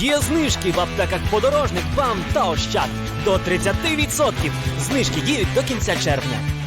Є знижки в аптеках подорожник, вам та ощад до 30%. Знижки діють до кінця червня.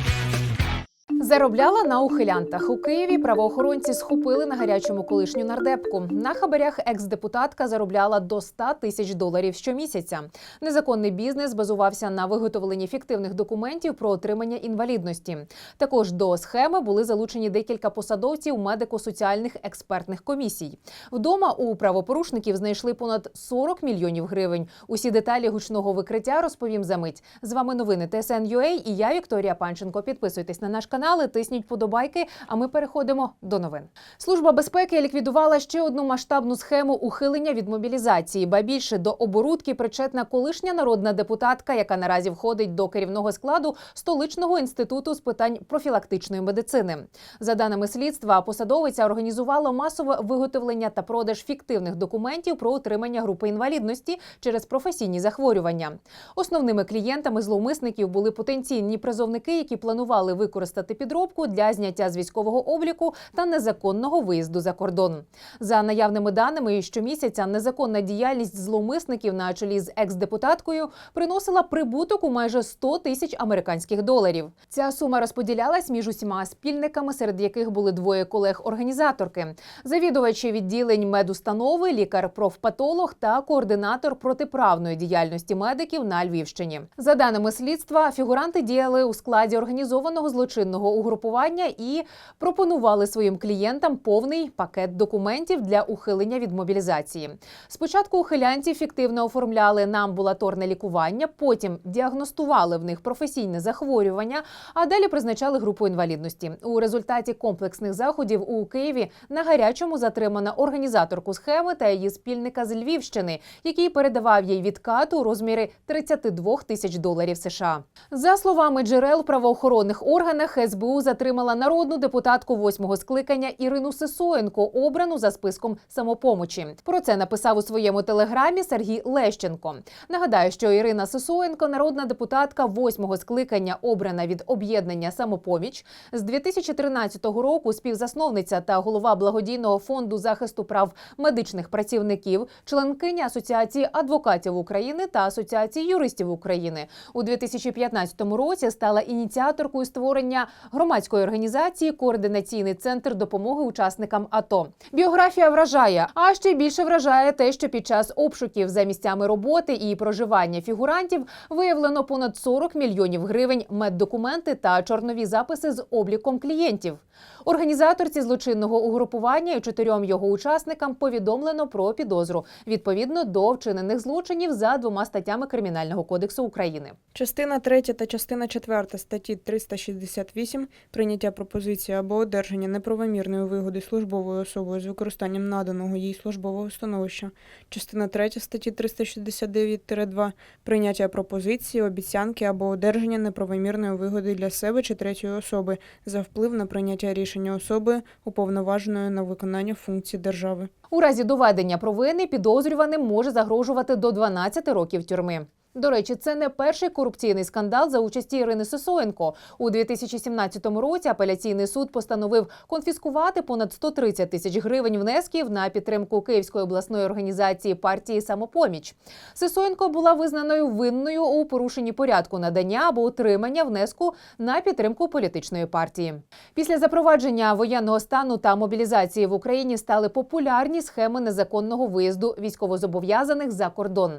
Заробляла на ухилянтах у Києві. Правоохоронці схопили на гарячому колишню нардепку. На хабарях екс-депутатка заробляла до 100 тисяч доларів щомісяця. Незаконний бізнес базувався на виготовленні фіктивних документів про отримання інвалідності. Також до схеми були залучені декілька посадовців медико-соціальних експертних комісій. Вдома у правопорушників знайшли понад 40 мільйонів гривень. Усі деталі гучного викриття розповім за мить. З вами новини ТСН.UA і я Вікторія Панченко. Підписуйтесь на наш канал, і тисніть подобайки. А ми переходимо до новин. Служба безпеки ліквідувала ще одну масштабну схему ухилення від мобілізації. Ба більше до оборудки причетна колишня народна депутатка, яка наразі входить до керівного складу столичного інституту з питань профілактичної медицини. За даними слідства, посадовиця організувала масове виготовлення та продаж фіктивних документів про отримання групи інвалідності через професійні захворювання. Основними клієнтами зловмисників були потенційні призовники, які планували використати підробку для зняття з військового обліку та незаконного виїзду за кордон. За наявними даними, щомісяця незаконна діяльність зловмисників на чолі з екс-депутаткою приносила прибуток у майже 100 тисяч американських доларів. Ця сума розподілялась між усіма спільниками, серед яких були двоє колег-організаторки, завідувачі відділень медустанови, лікар-профпатолог та координатор протиправної діяльності медиків на Львівщині. За даними слідства, фігуранти діяли у складі організованого злочинного угрупування і пропонували своїм клієнтам повний пакет документів для ухилення від мобілізації. Спочатку ухилянці фіктивно оформляли на амбулаторне лікування, потім діагностували в них професійне захворювання, а далі призначали групу інвалідності. У результаті комплексних заходів у Києві на гарячому затримана організаторку схеми та її спільника з Львівщини, який передавав їй відкат у розмірі 32 тисяч доларів США. За словами джерел правоохоронних органах, СБУ затримала народну депутатку восьмого скликання Ірину Сисоєнко, обрану за списком самопомочі. Про це написав у своєму телеграмі Сергій Лещенко. Нагадаю, що Ірина Сисоєнко, народна депутатка восьмого скликання, обрана від об'єднання самопоміч з 2013 року. Співзасновниця та голова благодійного фонду захисту прав медичних працівників, членкиня Асоціації адвокатів України та Асоціації юристів України у 2015 році стала ініціаторкою створення громадської організації Координаційний центр допомоги учасникам АТО. Біографія вражає, а ще більше вражає те, що під час обшуків за місцями роботи і проживання фігурантів виявлено понад 40 мільйонів гривень меддокументи та чорнові записи з обліком клієнтів. Організаторці злочинного угрупування і чотирьом його учасникам повідомлено про підозру відповідно до вчинених злочинів за двома статтями Кримінального кодексу України. Частина 3 та частина 4 статті 368 прийняття пропозиції або одержання неправомірної вигоди службовою особою з використанням наданого їй службового становища. Частина 3 статті 369-2 прийняття пропозиції, обіцянки або одержання неправомірної вигоди для себе чи третьої особи за вплив на прийняття рішення особи, уповноваженої на виконання функцій держави. У разі доведення провини підозрюваним може загрожувати до 12 років тюрми. До речі, це не перший корупційний скандал за участі Ірини Сисоєнко. У 2017 році апеляційний суд постановив конфіскувати понад 130 тисяч гривень внесків на підтримку Київської обласної організації партії Самопоміч. Сисоєнко була визнаною винною у порушенні порядку надання або утримання внеску на підтримку політичної партії. Після запровадження воєнного стану та мобілізації в Україні стали популярні схеми незаконного виїзду військовозобов'язаних за кордон.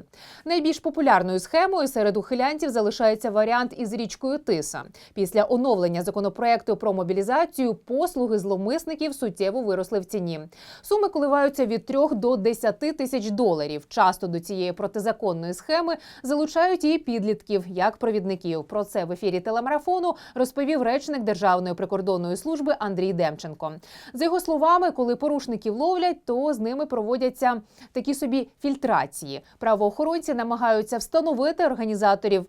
Найбільш популярною схемою серед ухилянців залишається варіант із річкою Тиса. Після оновлення законопроекту про мобілізацію послуги зловмисників суттєво виросли в ціні. Суми коливаються від 3 до 10 тисяч доларів. Часто до цієї протизаконної схеми залучають і підлітків як провідників. Про це в ефірі телемарафону розповів речник Державної прикордонної служби Андрій Демченко. За його словами, коли порушників ловлять, то з ними проводяться такі собі фільтрації. Правоохоронці намагаються встановити організаторів.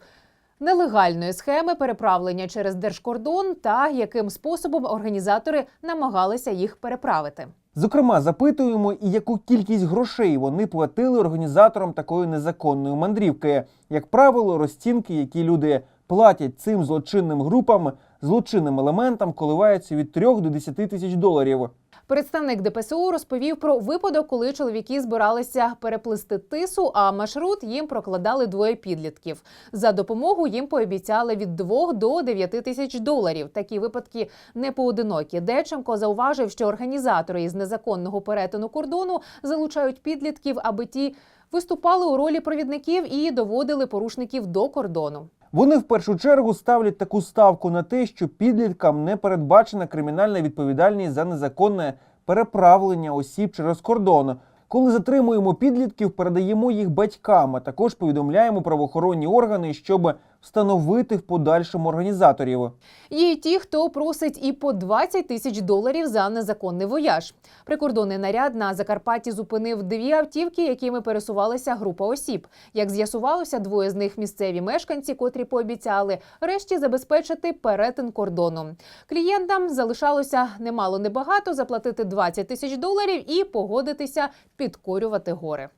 Нелегальної схеми переправлення через держкордон та яким способом організатори намагалися їх переправити. Зокрема, запитуємо, і яку кількість грошей вони платили організаторам такої незаконної мандрівки. Як правило, розцінки, які люди платять цим злочинним групам, злочинним елементам, коливаються від 3 до 10 тисяч доларів. Представник ДПСУ розповів про випадок, коли чоловіки збиралися переплисти тису, а маршрут їм прокладали двоє підлітків. За допомогу їм пообіцяли від 2 до 9 тисяч доларів. Такі випадки не поодинокі. Деченко зауважив, що організатори із незаконного перетину кордону залучають підлітків, аби ті виступали у ролі провідників і доводили порушників до кордону. Вони в першу чергу ставлять таку ставку на те, що підліткам не передбачена кримінальна відповідальність за незаконне переправлення осіб через кордон. Коли затримуємо підлітків, передаємо їх батькам, а також повідомляємо правоохоронні органи, щоб встановити в подальшому організаторів. Є й ті, хто просить і по 20 тисяч доларів за незаконний вояж. Прикордонний наряд на Закарпатті зупинив дві автівки, якими пересувалася група осіб. Як з'ясувалося, двоє з них місцеві мешканці, котрі пообіцяли решті забезпечити перетин кордону. Клієнтам залишалося немало небагато заплатити 20 тисяч доларів і погодитися підкорювати гори.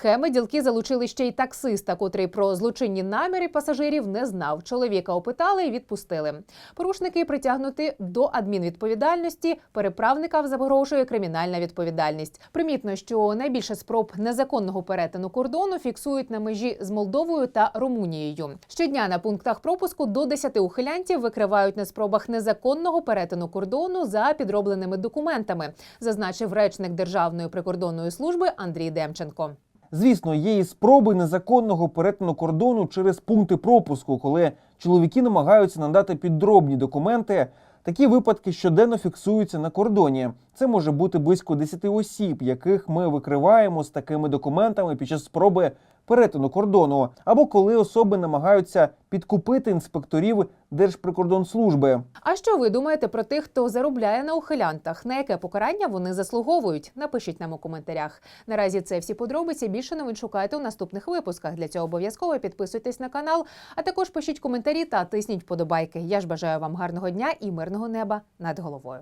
Схеми ділки залучили ще й таксиста, котрий про злочинні наміри пасажирів не знав. Чоловіка опитали і відпустили. Порушники притягнуті до адмінвідповідальності. Переправникам загрожує кримінальна відповідальність. Примітно, що найбільше спроб незаконного перетину кордону фіксують на межі з Молдовою та Румунією. Щодня на пунктах пропуску до 10 ухилянтів викривають на спробах незаконного перетину кордону за підробленими документами, зазначив речник Державної прикордонної служби Андрій Демченко. Звісно, є і спроби незаконного перетину кордону через пункти пропуску, коли чоловіки намагаються надати підробні документи. Такі випадки щоденно фіксуються на кордоні. Це може бути близько 10 осіб, яких ми викриваємо з такими документами під час спроби перетину кордону, або коли особи намагаються підкупити інспекторів Держприкордонслужби. А що ви думаєте про тих, хто заробляє на ухилянтах? На яке покарання вони заслуговують? Напишіть нам у коментарях. Наразі це всі подробиці. Більше новин шукайте у наступних випусках. Для цього обов'язково підписуйтесь на канал, а також пишіть коментарі та тисніть вподобайки. Я ж бажаю вам гарного дня і мирного неба над головою.